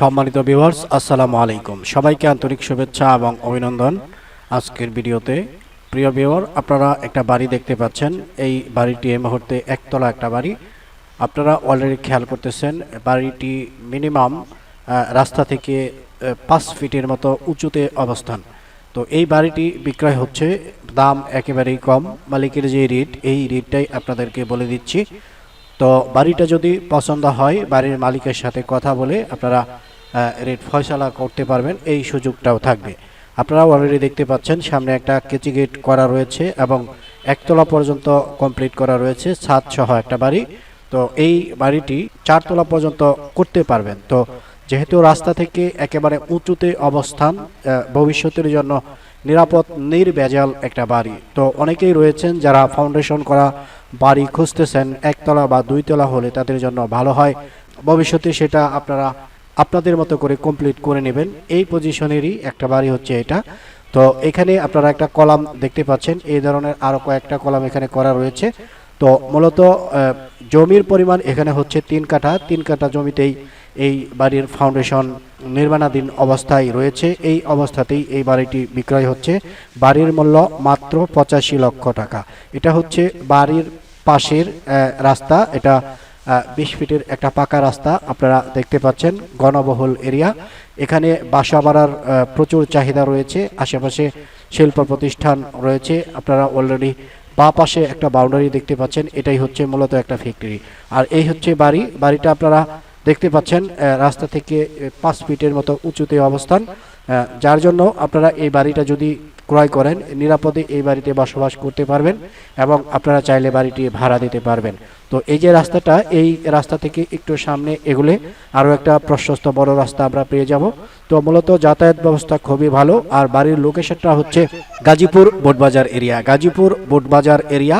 সম্মানিত ভিউয়ার্স আসসালামু আলাইকুম। সবাইকে আন্তরিক শুভেচ্ছা এবং অভিনন্দন। আজকের ভিডিওতে, প্রিয় ভিউয়ার আপনারা একটা বাড়ি দেখতে পাচ্ছেন। এই বাড়িটি এই মুহূর্তে একতলা একটা বাড়ি। আপনারা অলরেডি খেয়াল করতেছেন, বাড়িটি মিনিমাম রাস্তা থেকে পাঁচ ফিটের মতো উঁচুতে অবস্থান। তো এই বাড়িটি বিক্রয় হচ্ছে, দাম একেবারেই কম। মালিকের যে রেট এই রেটটাই আপনাদেরকে বলে দিচ্ছি। তো বাড়িটা যদি পছন্দ হয়, বাড়ির মালিকের সাথে কথা বলে আপনারা রেট ফয়সালা করতে পারবেন, এই সুযোগটাও থাকবে। আপনারা অলরেডি দেখতে পাচ্ছেন, সামনে একটা কেচি গেট করা রয়েছে এবং একতলা পর্যন্ত কমপ্লিট করা রয়েছে ছাদ সহ একটা বাড়ি। তো এই বাড়িটি চারতলা পর্যন্ত করতে পারবেন। তো যেহেতু রাস্তা থেকে একেবারে উঁচুতে অবস্থান ভবিষ্যতের জন্য নিরাপদ, নির্ভেজাল একটা বাড়ি। তো অনেকেই রয়েছেন যারা ফাউন্ডেশন করা বাড়ি খুঁজতেছেন, একতলা বা দুইতলা হলে তাদের জন্য ভালো হয়। ভবিষ্যতে সেটা আপনারা আপনাদের মতো করে কমপ্লিট করে নেবেন। এই পজিশনেরই একটা বাড়ি হচ্ছে এটা। তো এখানে আপনারা একটা কলাম দেখতে পাচ্ছেন। এই ধরনের আরও কয়েকটা কলাম এখানে করা রয়েছে। তো মূলত জমির পরিমাণ এখানে হচ্ছে তিন কাঠা। তিন কাঠা জমিতেই এই বাড়ির ফাউন্ডেশন নির্মাণাধীন অবস্থায় রয়েছে। এই অবস্থাতেই এই বাড়িটি বিক্রয় হচ্ছে। বাড়ির মূল্য মাত্র পঁচাশি লক্ষ টাকা। এটা হচ্ছে বাড়ির পাশের রাস্তা। এটা বিশ ফিটের একটা পাকা রাস্তা আপনারা দেখতে পাচ্ছেন, গণবহুল এরিয়া। এখানে বাসা বাড়ার প্রচুর চাহিদা রয়েছে, আশেপাশে শিল্প প্রতিষ্ঠান রয়েছে। আপনারা অলরেডি বা পাশে একটা বাউন্ডারি দেখতে পাচ্ছেন, এটাই হচ্ছে মূলত একটা ফ্যাক্টরি আর এই হচ্ছে বাড়ি, বাড়িটা আপনারা দেখতে পাচ্ছেন রাস্তা থেকে পাঁচ ফিটের মতো উঁচুতে অবস্থান। যার জন্য আপনারা এই বাড়িটা যদি ক্রয় করেন, নিরাপদে এই বাড়িতে বসবাস করতে পারবেন এবং আপনারা চাইলে বাড়িটি ভাড়া দিতে পারবেন। তো এই যে রাস্তাটা, এই রাস্তা থেকে একটু সামনে এগুলে আরও একটা প্রশস্ত বড় রাস্তা আমরা পেয়ে যাব। তো মূলত যাতায়াত ব্যবস্থা খুবই ভালো। আর বাড়ির লোকেশনটা হচ্ছে Gazipur Botbazar area. Gazipur Botbazar area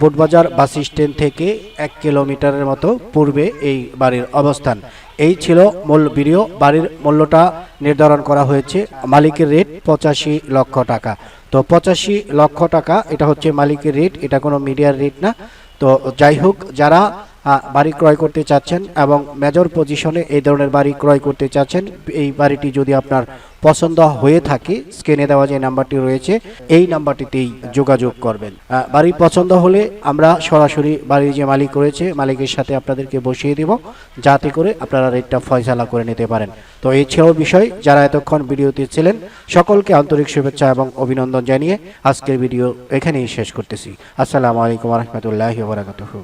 Botbazar bus stand থেকে এক কিলোমিটারের মতো পূর্বে এই বাড়ির অবস্থান। এই ছিল মূল বিড়িও বাড়ির মূল্যটা নির্ধারণ করা হয়েছে। মালিকের রেট পঁচাশি লক্ষ টাকা। তো পঁচাশি লক্ষ টাকা, এটা হচ্ছে মালিকের রেট, এটা কোনো মিডিয়ার রেট না। তো যাই হোক, যারা বাড়ি ক্রয় করতে চাচ্ছেন এবং মেজর পজিশনে এই ধরনের বাড়ি ক্রয় করতে চাচ্ছেন, এই বাড়িটি যদি আপনার পছন্দ হয়ে থাকে স্ক্রিনে দেওয়া যে নাম্বারটি রয়েছে, এই নাম্বারটিতেই যোগাযোগ করবেন। বাড়ি পছন্দ হলে আমরা সরাসরি বাড়ির যে মালিক রয়েছে, মালিকের সাথে আপনাদেরকে বসিয়ে দেব, যাতে করে আপনারা রেটটা ফয়সালা করে নিতে পারেন। তো এই বিষয়, যারা এতক্ষণ ভিডিওতে ছিলেন, সকলকে আন্তরিক শুভেচ্ছা এবং অভিনন্দন জানিয়ে আজকের ভিডিও এখানেই শেষ করতেছি। আসসালামু আলাইকুম রহমতুল্লাহ বারাকাতুহু।